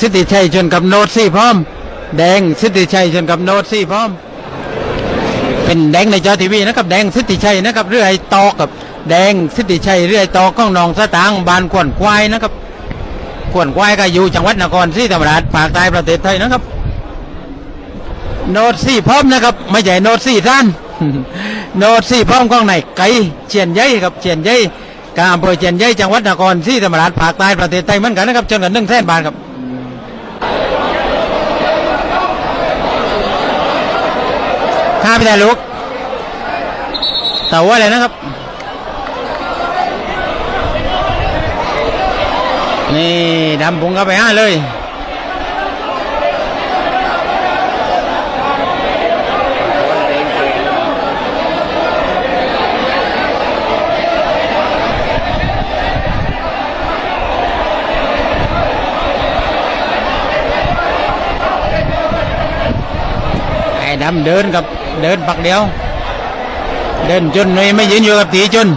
สิทธิชัยชนกับโนดซี่พร้อม แดงสิทธิชัยชนกับโนดซี่พร้อม เป็นแดงในจอทีวีนะครับ แดงสิทธิชัยนะครับเรื่อไอตอกับ แดงสิทธิชัยเรื่อไอตอกของนองสตางบานขวนควายนะครับขวนควายก็อยู่จังหวัดนครศรีธรรมราชภาคใต้ประเทศไทยนะครับ โนดซี่พร้อมนะครับ ไม่ใช่โนดซี่ท่านโนดซี่พร้อมของไหนไก่เชียนใหญ่ครับเชียนใหญ่กอำเภอเชียนใหญ่จังหวัดนครศรีธรรมราชภาคใต้ประเทศไทยเหมือนกันนะครับจนกันหนึ่งแสนบาทครับ ข้าไปแต่ลูกเต่าว่าอะไรนะครับ นี่ดำพุงเข้าไปห้าเลย ดำเดินกับเดินปักเดียว เดินจนไม่ไม่ยืนอยู่กับตีจน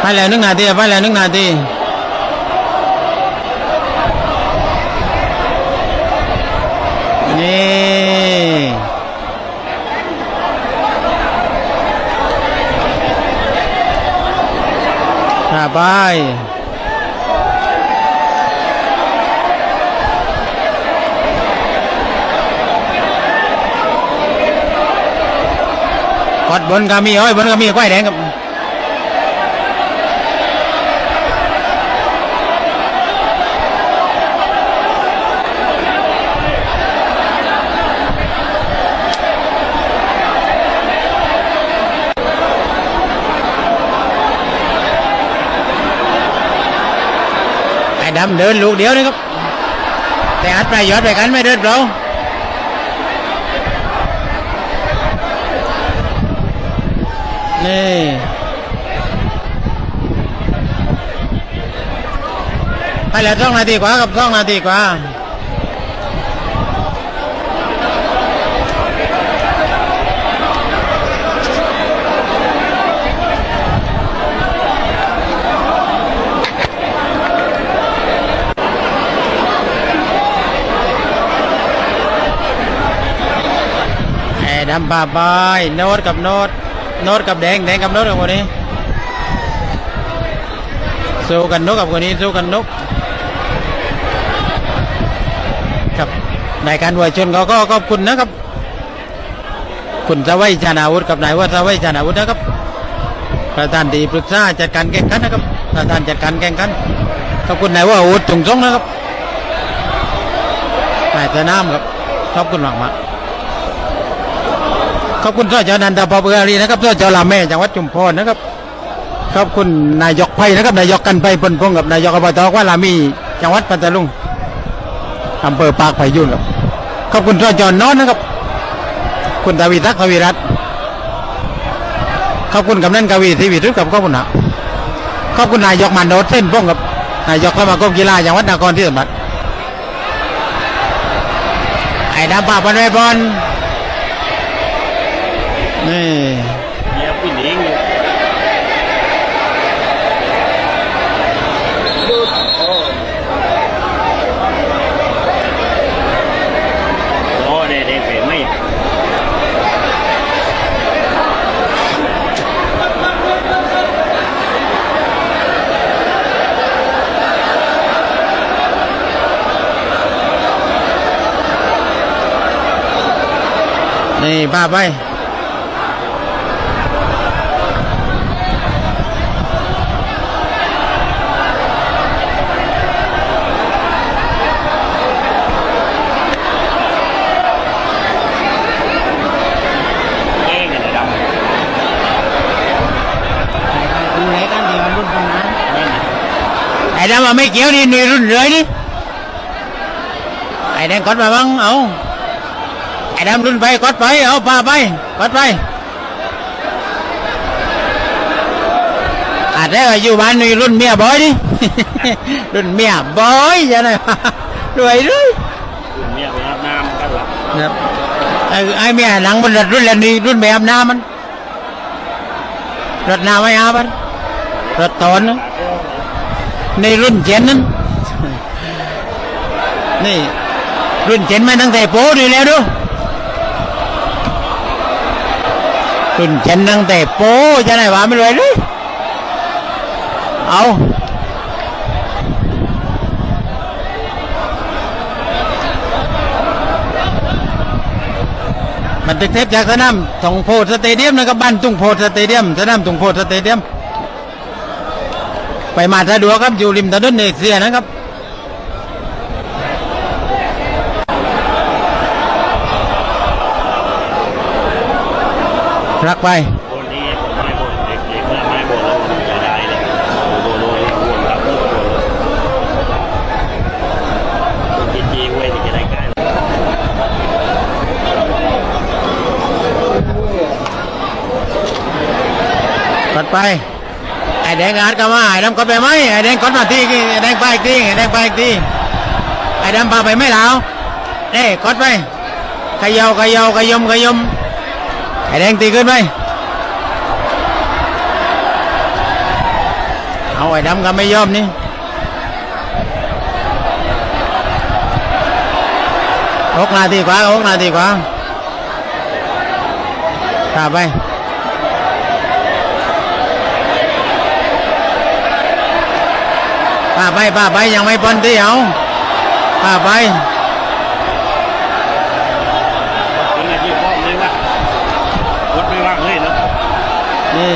ไปแล้วนึ่งนาทีไปแล้วนึ่งนาทีนี่อ่าไป กดบนก็มีเอ้ยบนก็มีก้อยแดงครับไอ้ดำเดินลูกเดียวนี่ครับ แต่อัดไปยอดไปกันไม่เดินเรา นี่ไปแล้วสองนาทีกว่ากับสองนาทีกว่าไอ้ดำป่าบายโน้ตกับโน้ต โน้ตกับแดงแดงกับโน้ตกับคนนี้สู้กันนกกับคนนี้สู้กันนกครับนายการวัยชนเขาก็ขอบคุณนะครับ คุณสวัยชานาวุฒิกับนายวัฒสวัยชานาวุฒินะครับ ประธานที่ปรึกษาจัดการแข่งขันนะครับ ประธานจัดการแข่งขันขอบคุณนายว่าอาวุฒิถุงทรงนะครับนายสนามครับขอบคุณมากมาก ขอบคุณสจนันทพบุรีนะครับสจลาแม่จังหวัดชุมพรนะครับขอบคุณนายกไพนะครับนายกกันไพพลพงกับนายกอบตว่าลามีจังหวัดปัตตานีอำเภอปากไผ่ยุ่นครับขอบคุณสจน้อนนะครับ คุณทวีทักษ์ทวีรัตน์ขอบคุณกำนันกวีทีวีทุกกับขอบคุณนะขอบคุณนายกมันโนดเส้นพงกับนายกสมาคมกีฬาจังหวัดนครที่สมบัติไอ้ดำป่าบอลไว้บอล นี่เมียผู้หญิงอยู่โอ้เด็กเด็กเป๋ไม่นี่ป้าไป เองกันดำ คุณไหนกันดีมันรุ่นประมาณ นี่นะ ไอ้ ดำมาไม่เกี่ยวนี่หน่วยรุ่นเลยนี่ไอ้แดงกดมาบ้างเอาไอ้ดำรุ่นไปกดไปเอาป้าไปกดไปอาจจะอยู่บ้านนี่รุ่นเมียบอยดิรุ่นเมียบอยจะไหนรวยด้วยเมียไปอาบน้ำกันหลับครับไอ้ไอ้เมียหนังมันรถรุ่นละนี่รุ่นแบบน้ำมันรถน้ำไม่อาบันรถตอนนะโอ้ ในรุ่นเจนนั้น นี่ รุ่นเจนมาตั้งแต่โป้ดีแล้วดูรุ่นเจนตั้งแต่โป้จะไหนวะไม่รวยเลยเอามันตึกเทปจากสนามตรงโพสเตเดียมนะครับบ้านตุงโพสเตเดียมสนามตุงโพสเตเดียม ไปมาสะดวกครับอยู่ริมถนนเอเซียนะครับรักไปคนนี้ผมไม่บ่นเด็กเด็กเมื่อไม่บ่นแล้วผมจะได้เลยโดนโดนบ่นรับบ่นคนจีจีเว้ยจะได้ใกล้กดไป อ้แดงอาดก็มาไอ้ดำกดไปไหมไอ้แดงกดมาทีไอ้แดงไปอีกทีไอ้แดงไปอีกทีไอ้ดำพาไปไม่แล้วเอ้กดไปขยาวขยาวขยมขยมไอ้แดงตีขึ้นไปเอาไอ้ดำก็ไม่ยอมนี่หกนาทีกว่าหกนาทีกว่าข้าไป ป้าไปป้าไปยังไม่พ้นที่เอาป้าไปเป็นอาชีพพ่อเลยว่ะรถไม่ว่างเลยเนาะนี่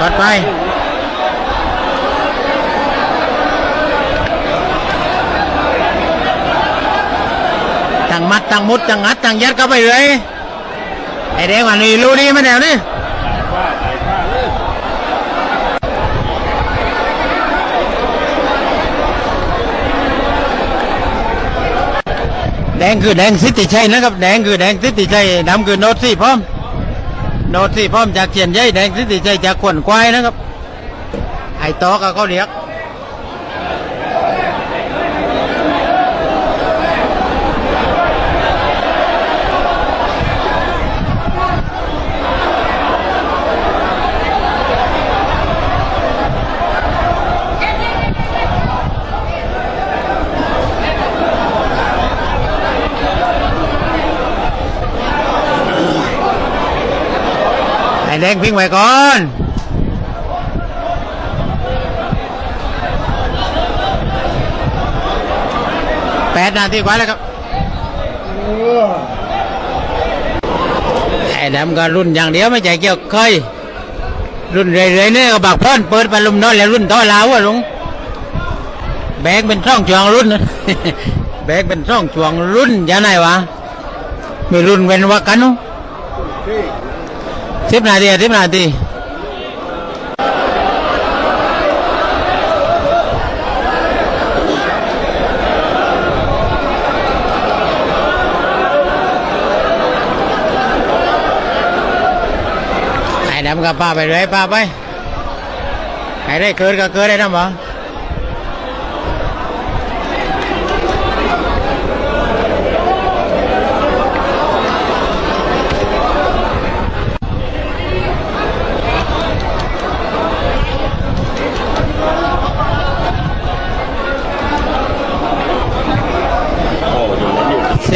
กดไปตั้งมัดตั้งมุดตั้งงัดตั้งยัดเข้าไปเลยไอเด็กวันนี้รู้ดีไหมเดี๋ยวนี้ ว่าไปว่าเลย แด งคือแดงสิทธิชัยนะครับ แดงคือแดงสิทธิชัยดำคือโนตสี่พร้อม โนตสี่พร้อมจากเขียนใยแดงสิทธิชัยจากขวนควายนะครับ ไอ้ตอก็เขาเรียก แดงพิงไว้ก่อนแปดนาทีกว่าแล้วครับไอ้ดำก็รุ่นอย่างเดียวไม่ใช่เกี่ยวเคย รุ่นเรื่อยๆเนี่ยก็บักพ่อนเปิดพัดลมน้อยแล้วรุ่นต่อลาวอะลุงแบกเป็นช่องจวงรุ่นแบกเป็นช่องจวงรุ่นจะไหนวะไม่รุ่นเป็นวักกันนุ สิบนาทีสิบนาทีไอ้ดำกับป้าไปเลยป้าไปไอ้ได้เกิดก็เกิดได้นะหมอ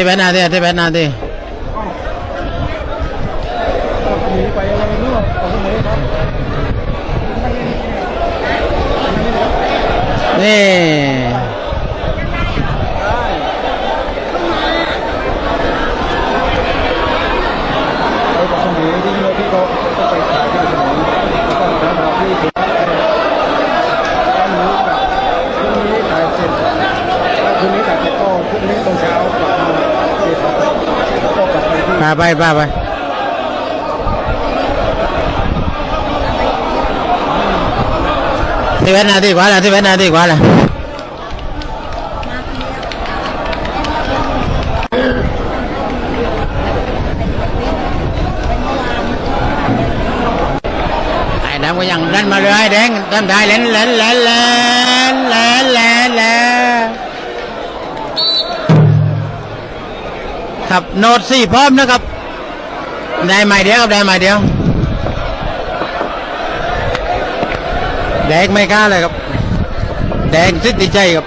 สิบเอ็ดนาทีสิบเอ็ดนาทีนี่ ไปกับสมุยที่เราที่เขาก็ไปขายที่สมุยแล้วก็มาเราที่ถึงตอนนี้กับพรุ่งนี้ถ่ายเสร็จแล้วพรุ่งนี้ถ่ายเสร็จก็พรุ่งนี้ตอนเช้ากลับมาเดี๋ยวเขาก็ กลับไปที่ป้าไปป้าไปสิบเอ็ดนาทีกว่าแล้วสิบเอ็ ครับโน้ตสี่พร้อมนะครับ ได้ไม้เดียวครับได้ไม้เดียวแดงไม่กล้าเลยครับ แดงสิทธิชัยครับ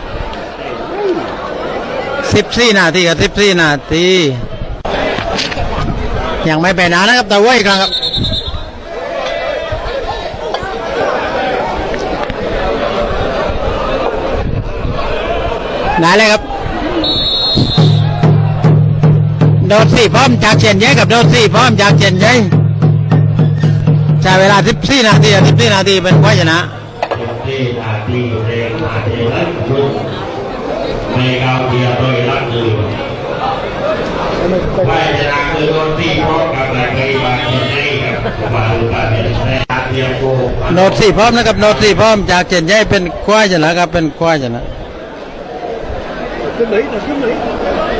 สิบสี่นาทีกับสิบสี่นาทียังไม่ไปนานนะครับแต่ว่าอีกครั้งครับนายเลยครับ โดดสี่พร้อมจากเชียนใหญ่กับโดดสี่พร้อมจากเชียนใหญ่ใช้เวลา14นาทีอะ14นาทีเป็นผู้ชนะที่นาทีเรงนาทีนั้นยุบในกาวเกียร์โดยรักคือไม่ไปไม่ชนะคือโดนที่พร้อมกับนายกบาลให้กับบาลูกาเป็นในาทีโกโนดสี่พร้อมนะครับโนดสี่พร้อมจากเชียนใหญ่เป็นควายชนะครับเป็นควายชนะขึ้นไหนขึ้นไหน